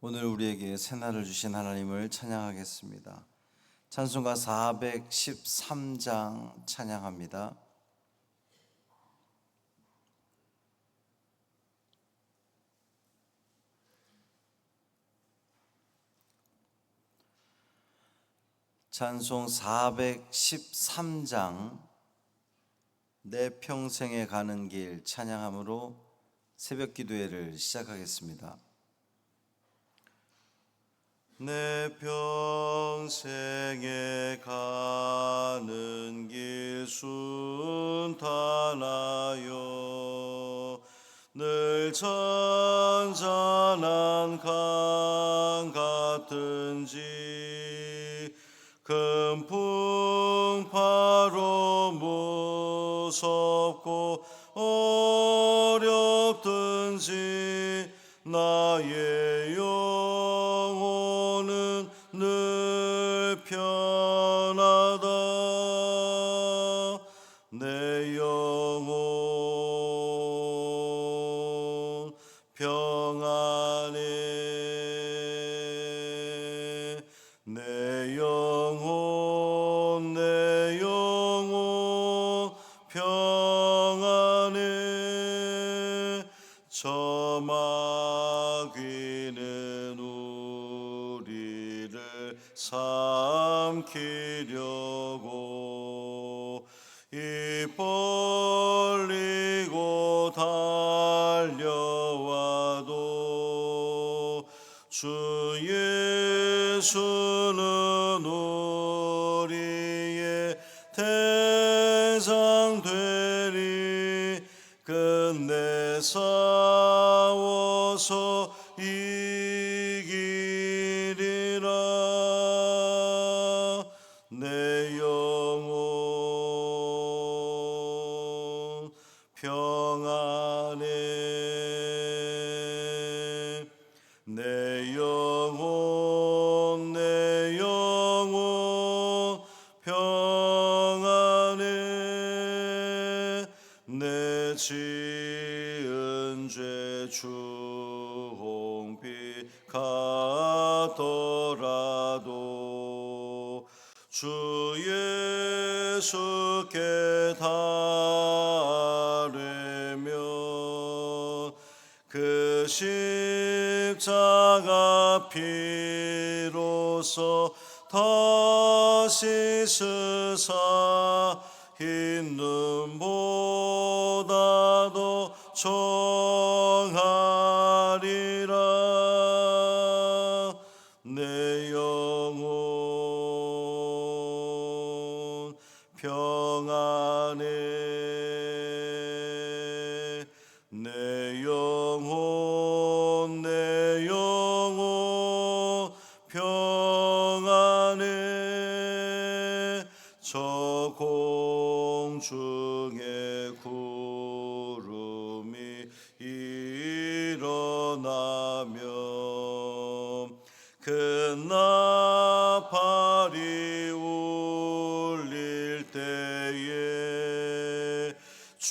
오늘 우리에게 새날을 주신 하나님을 찬양하겠습니다. 찬송가 413장 찬양합니다. 찬송 413장 내 평생에 가는 길 찬양함으로 새벽 기도회를 시작하겠습니다. 내 평생에 가는 길 순탄하여 늘 잔잔한 강 같은지 큰 풍파로 무섭고 어렵든지 나의 평안해 예수는 우리의 대장 되리. 끝내 싸워서 내 지은 죄 주홍빛 같더라도 주 예수께 다르면 그 십자가 피로써 다시 스사 흰 눈보 다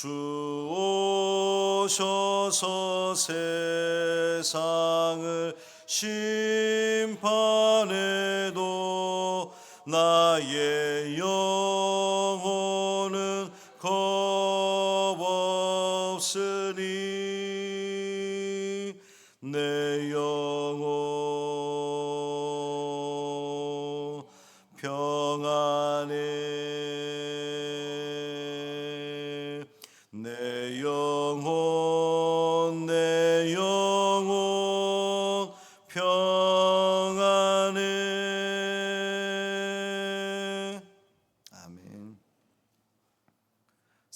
주 오셔서 세상을 심판해도 나의 영혼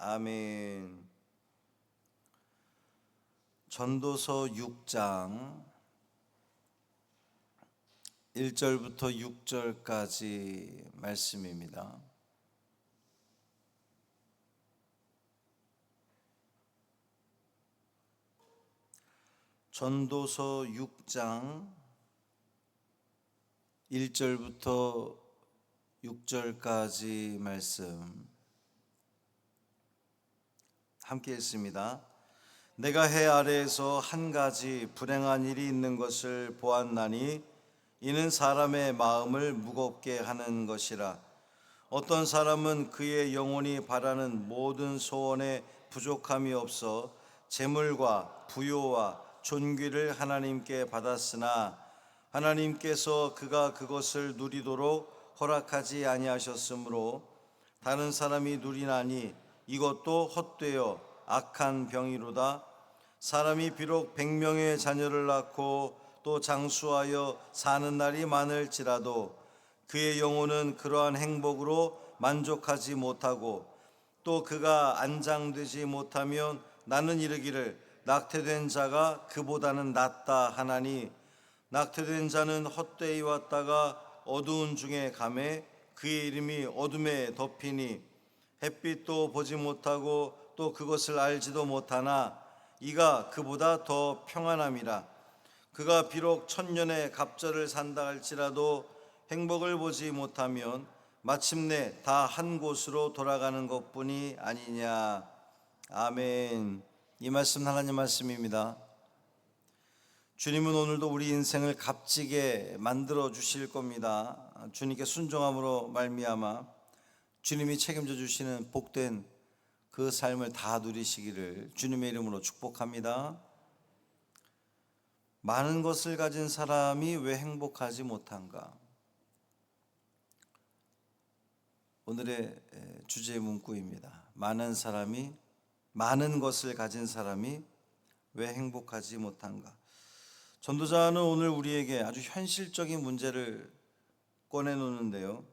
아멘. 전도서 6장 1절부터 6절까지 말씀입니다. 전도서 6장 1절부터 6절까지 말씀 함께 읽습니다. 내가 해 아래에서 한 가지 불행한 일이 있는 것을 보았나니 이는 사람의 마음을 무겁게 하는 것이라 어떤 사람은 그의 영혼이 바라는 모든 소원에 부족함이 없어 재물과 부요와 존귀를 하나님께 받았으나 하나님께서 그가 그것을 누리도록 허락하지 아니하셨으므로 다른 사람이 누리나니 이것도 헛되어 악한 병이로다. 사람이 비록 백명의 자녀를 낳고 또 장수하여 사는 날이 많을지라도 그의 영혼은 그러한 행복으로 만족하지 못하고 또 그가 안장되지 못하면 나는 이르기를 낙태된 자가 그보다는 낫다 하나니 낙태된 자는 헛되이 왔다가 어두운 중에 감에 그의 이름이 어둠에 덮이니 햇빛도 보지 못하고 또 그것을 알지도 못하나 이가 그보다 더 평안함이라. 그가 비록 천년의 갑절을 산다 할지라도 행복을 보지 못하면 마침내 다 한 곳으로 돌아가는 것뿐이 아니냐. 아멘. 이 말씀 하나님 말씀입니다. 주님은 오늘도 우리 인생을 값지게 만들어 주실 겁니다. 주님께 순종함으로 말미암아 주님이 책임져 주시는 복된 그 삶을 다 누리시기를 주님의 이름으로 축복합니다. 많은 것을 가진 사람이 왜 행복하지 못한가? 오늘의 주제 문구입니다. 많은 사람이 많은 것을 가진 사람이 왜 행복하지 못한가? 전도자는 오늘 우리에게 아주 현실적인 문제를 꺼내 놓는데요.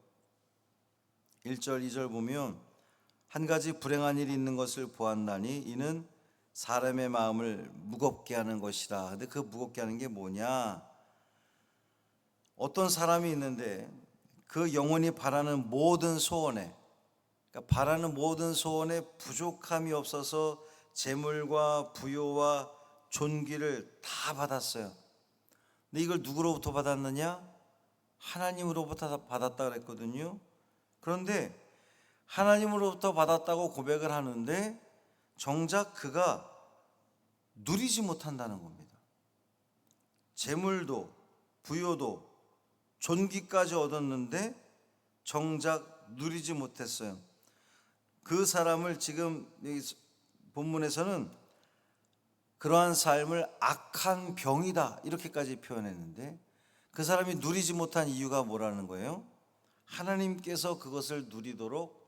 1절, 2절 보면 한 가지 불행한 일이 있는 것을 보았나니 이는 사람의 마음을 무겁게 하는 것이라. 근데 그 무겁게 하는 게 뭐냐? 어떤 사람이 있는데 그 영혼이 바라는 모든 소원에 그러니까 바라는 모든 소원에 부족함이 없어서 재물과 부요와 존귀를 다 받았어요. 근데 이걸 누구로부터 받았느냐? 하나님으로부터 받았다 그랬거든요. 그런데 하나님으로부터 받았다고 고백을 하는데 정작 그가 누리지 못한다는 겁니다. 재물도 부요도 존귀까지 얻었는데 정작 누리지 못했어요. 그 사람을 지금 본문에서는 그러한 삶을 악한 병이다 이렇게까지 표현했는데 그 사람이 누리지 못한 이유가 뭐라는 거예요? 하나님께서 그것을 누리도록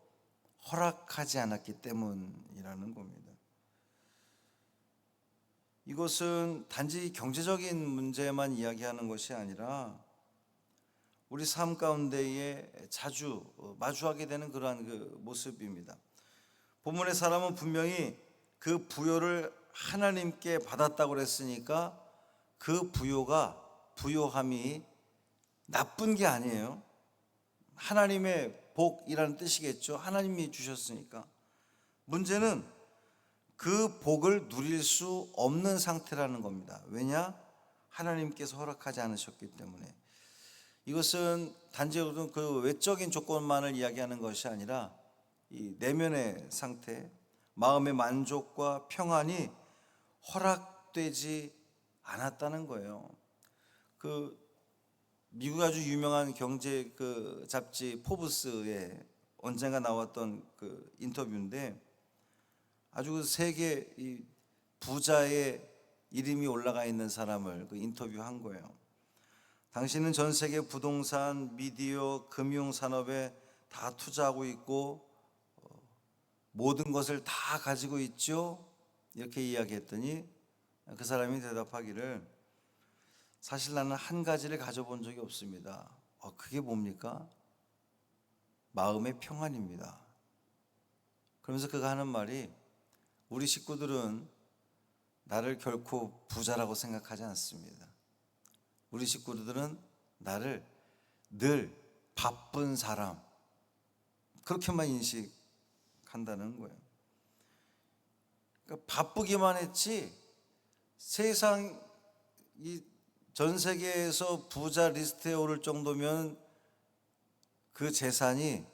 허락하지 않았기 때문이라는 겁니다. 이것은 단지 경제적인 문제만 이야기하는 것이 아니라 우리 삶 가운데에 자주 마주하게 되는 그러한 그 모습입니다. 본문의 사람은 분명히 그 부요를 하나님께 받았다고 그랬으니까 그 부요가 부요함이 나쁜 게 아니에요. 하나님의 복이라는 뜻이겠죠. 하나님이 주셨으니까. 문제는 그 복을 누릴 수 없는 상태라는 겁니다. 왜냐? 하나님께서 허락하지 않으셨기 때문에. 이것은 단지 그 외적인 조건만을 이야기하는 것이 아니라 이 내면의 상태, 마음의 만족과 평안이 허락되지 않았다는 거예요. 그 미국 아주 유명한 경제 그 잡지 포브스에 언젠가 나왔던 그 인터뷰인데 아주 그 세계 이 부자의 이름이 올라가 있는 사람을 그 인터뷰한 거예요. 당신은 전 세계 부동산, 미디어, 금융 산업에 다 투자하고 있고 어, 모든 것을 다 가지고 있죠. 이렇게 이야기했더니 그 사람이 대답하기를 사실 나는 한 가지를 가져본 적이 없습니다. 어, 그게 뭡니까? 마음의 평안입니다. 그러면서 그가 하는 말이 우리 식구들은 나를 결코 부자라고 생각하지 않습니다. 우리 식구들은 나를 늘 바쁜 사람 그렇게만 인식한다는 거예요. 그러니까 바쁘기만 했지 세상 이 전 세계에서 부자 리스트에 오를 정도면 그 재산이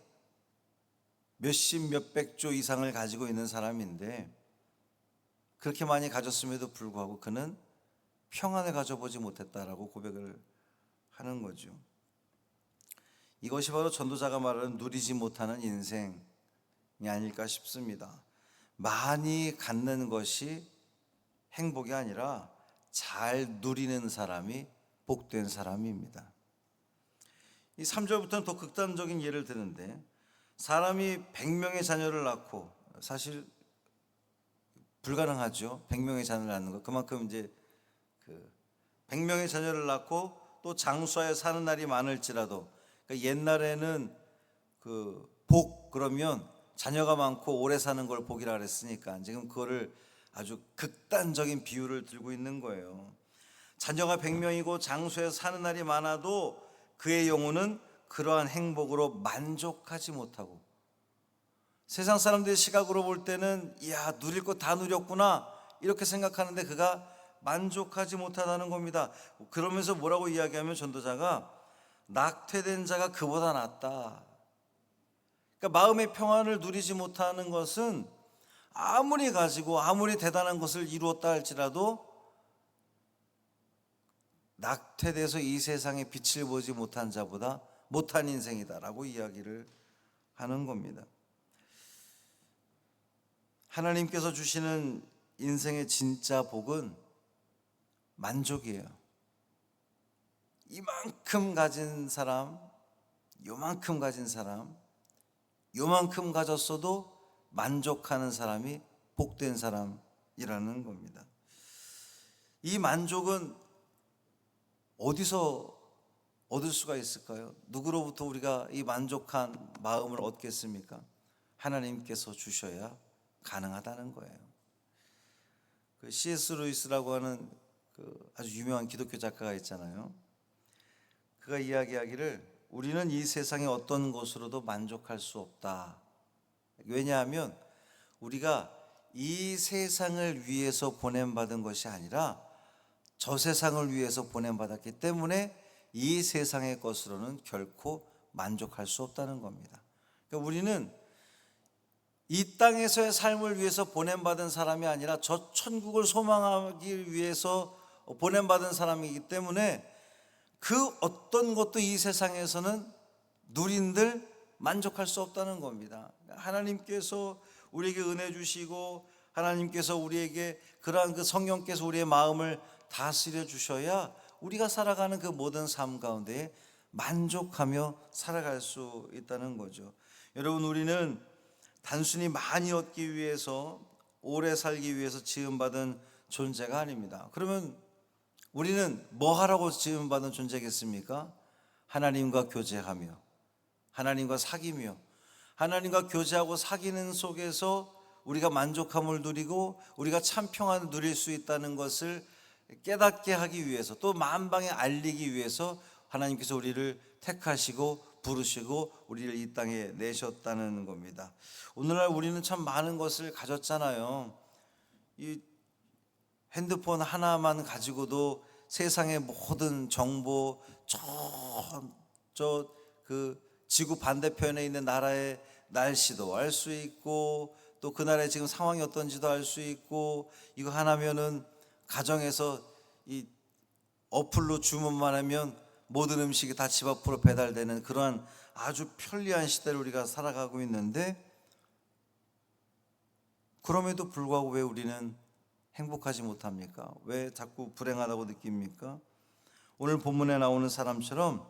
몇십 몇백조 이상을 가지고 있는 사람인데 그렇게 많이 가졌음에도 불구하고 그는 평안을 가져보지 못했다라고 고백을 하는 거죠. 이것이 바로 전도자가 말하는 누리지 못하는 인생이 아닐까 싶습니다. 많이 갖는 것이 행복이 아니라 잘 누리는 사람이 복된 사람입니다. 이 3절부터는 더 극단적인 예를 드는데 사람이 100명의 자녀를 낳고 사실 불가능하죠. 100명의 자녀를 낳는 거. 그만큼 이제 그 100명의 자녀를 낳고 또 장수하여 사는 날이 많을지라도 그러니까 옛날에는 그 복 그러면 자녀가 많고 오래 사는 걸 복이라 그랬으니까 지금 그거를 아주 극단적인 비유를 들고 있는 거예요. 자녀가 100명이고 장수해서 사는 날이 많아도 그의 영혼은 그러한 행복으로 만족하지 못하고 세상 사람들의 시각으로 볼 때는 야 누릴 거 다 누렸구나 이렇게 생각하는데 그가 만족하지 못하다는 겁니다. 그러면서 뭐라고 이야기하면 전도자가 낙퇴된 자가 그보다 낫다. 그러니까 마음의 평안을 누리지 못하는 것은 아무리 가지고 아무리 대단한 것을 이루었다 할지라도 낙태돼서 이 세상에 빛을 보지 못한 자보다 못한 인생이다라고 이야기를 하는 겁니다. 하나님께서 주시는 인생의 진짜 복은 만족이에요. 이만큼 가진 사람, 요만큼 가진 사람, 요만큼 가졌어도 만족하는 사람이 복된 사람이라는 겁니다. 이 만족은 어디서 얻을 수가 있을까요? 누구로부터 우리가 이 만족한 마음을 얻겠습니까? 하나님께서 주셔야 가능하다는 거예요. 그 C.S. 루이스라고 하는 그 아주 유명한 기독교 작가가 있잖아요. 그가 이야기하기를 우리는 이 세상의 어떤 것으로도 만족할 수 없다. 왜냐하면 우리가 이 세상을 위해서 보냄받은 것이 아니라 저 세상을 위해서 보냄받았기 때문에 이 세상의 것으로는 결코 만족할 수 없다는 겁니다. 그러니까 우리는 이 땅에서의 삶을 위해서 보냄받은 사람이 아니라 저 천국을 소망하기 위해서 보냄받은 사람이기 때문에 그 어떤 것도 이 세상에서는 누린들 만족할 수 없다는 겁니다. 하나님께서 우리에게 은혜 주시고 하나님께서 우리에게 그러한 그 성령께서 우리의 마음을 다스려 주셔야 우리가 살아가는 그 모든 삶 가운데 만족하며 살아갈 수 있다는 거죠. 여러분 우리는 단순히 많이 얻기 위해서 오래 살기 위해서 지음 받은 존재가 아닙니다. 그러면 우리는 뭐 하라고 지음 받은 존재겠습니까? 하나님과 교제하며 하나님과 사귀며 하나님과 교제하고 사귀는 속에서 우리가 만족함을 누리고 우리가 참 평안을 누릴 수 있다는 것을 깨닫게 하기 위해서 또 만방에 알리기 위해서 하나님께서 우리를 택하시고 부르시고 우리를 이 땅에 내셨다는 겁니다. 오늘날 우리는 참 많은 것을 가졌잖아요. 이 핸드폰 하나만 가지고도 세상의 모든 정보 저그 지구 반대편에 있는 나라의 날씨도 알 수 있고 또그 나라의 지금 상황이 어떤지도 알 수 있고 이거 하나면은 가정에서 이 어플로 주문만 하면 모든 음식이 다 집 앞으로 배달되는 그러한 아주 편리한 시대를 우리가 살아가고 있는데 그럼에도 불구하고 왜 우리는 행복하지 못합니까? 왜 자꾸 불행하다고 느낍니까? 오늘 본문에 나오는 사람처럼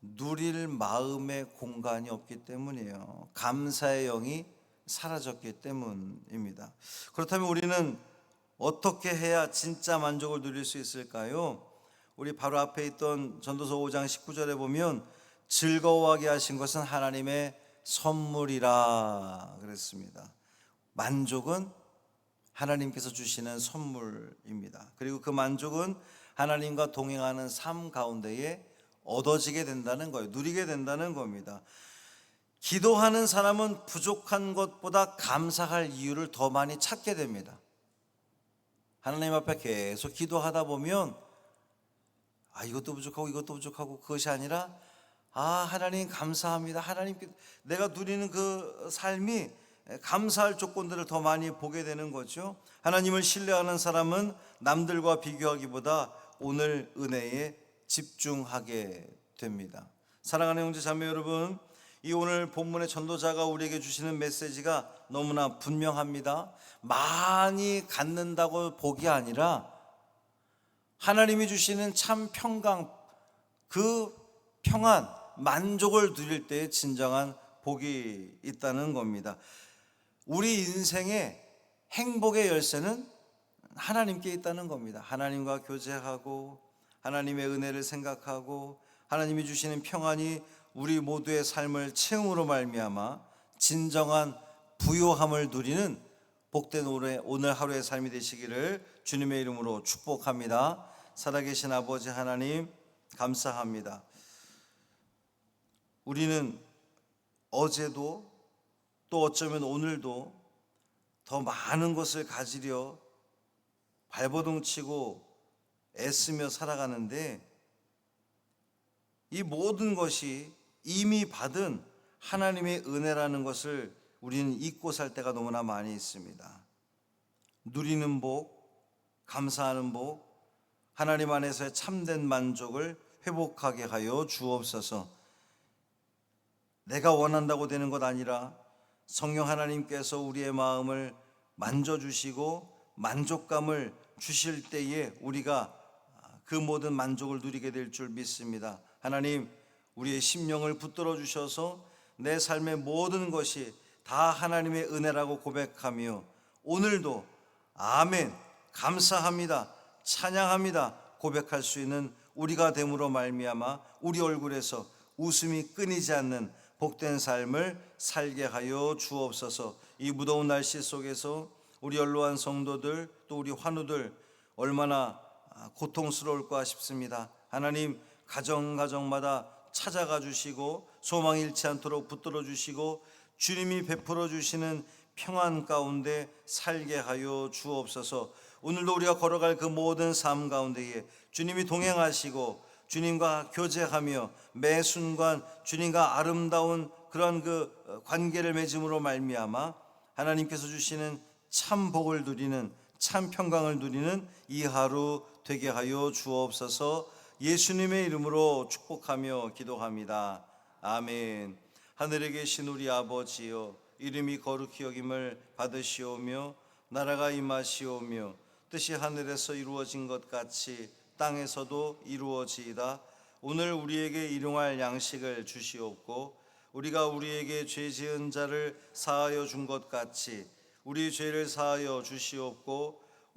누릴 마음의 공간이 없기 때문이에요. 감사의 영이 사라졌기 때문입니다. 그렇다면 우리는 어떻게 해야 진짜 만족을 누릴 수 있을까요? 우리 바로 앞에 있던 전도서 5장 19절에 보면 즐거워하게 하신 것은 하나님의 선물이라 그랬습니다. 만족은 하나님께서 주시는 선물입니다. 그리고 그 만족은 하나님과 동행하는 삶 가운데에 얻어지게 된다는 거예요. 누리게 된다는 겁니다. 기도하는 사람은 부족한 것보다 감사할 이유를 더 많이 찾게 됩니다. 하나님 앞에 계속 기도하다 보면 아 이것도 부족하고 이것도 부족하고 그것이 아니라 아 하나님 감사합니다. 하나님께 내가 누리는 그 삶이 감사할 조건들을 더 많이 보게 되는 거죠. 하나님을 신뢰하는 사람은 남들과 비교하기보다 오늘 은혜에 집중하게 됩니다. 사랑하는 형제 자매 여러분, 이 오늘 본문의 전도자가 우리에게 주시는 메시지가 너무나 분명합니다. 많이 갖는다고 복이 아니라 하나님이 주시는 참 평강, 그 평안, 만족을 누릴 때 진정한 복이 있다는 겁니다. 우리 인생의 행복의 열쇠는 하나님께 있다는 겁니다. 하나님과 교제하고 하나님의 은혜를 생각하고 하나님이 주시는 평안이 우리 모두의 삶을 채움으로 말미암아 진정한 부요함을 누리는 복된 오늘, 하루의 삶이 되시기를 주님의 이름으로 축복합니다. 살아계신 아버지 하나님 감사합니다. 우리는 어제도 또 어쩌면 오늘도 더 많은 것을 가지려 발버둥 치고 애쓰며 살아가는데 이 모든 것이 이미 받은 하나님의 은혜라는 것을 우리는 잊고 살 때가 너무나 많이 있습니다. 누리는 복, 감사하는 복, 하나님 안에서의 참된 만족을 회복하게 하여 주옵소서. 내가 원한다고 되는 것 아니라 성령 하나님께서 우리의 마음을 만져주시고 만족감을 주실 때에 우리가 그 모든 만족을 누리게 될 줄 믿습니다. 하나님, 우리의 심령을 붙들어 주셔서 내 삶의 모든 것이 다 하나님의 은혜라고 고백하며 오늘도 아멘, 감사합니다, 찬양합니다 고백할 수 있는 우리가 됨으로 말미암아 우리 얼굴에서 웃음이 끊이지 않는 복된 삶을 살게 하여 주옵소서. 이 무더운 날씨 속에서 우리 연로한 성도들 또 우리 환우들 얼마나 고통스러울까 싶습니다. 하나님 가정 가정마다 찾아가 주시고 소망 잃지 않도록 붙들어 주시고 주님이 베풀어 주시는 평안 가운데 살게 하여 주옵소서. 오늘도 우리가 걸어갈 그 모든 삶 가운데에 주님이 동행하시고 주님과 교제하며 매 순간 주님과 아름다운 그런 그 관계를 맺음으로 말미암아 하나님께서 주시는 참 복을 누리는 참 평강을 누리는 이 하루 되게 하여 주옵소서. 예수님의 이름으로 축복하며 기도합니다. 아멘. 하늘에 계신 우리 아버지여 이름이 거룩히 여김을 받으시오며 나라가 임하시오며 뜻이 하늘에서 이루어진 것 같이 땅에서도 이루어지이다. 오늘 우리에게 일용할 양식을 주시옵고 우리가 우리에게 죄 지은 자를 사하여 준 것 같이 우리 죄를 사하여 주시옵고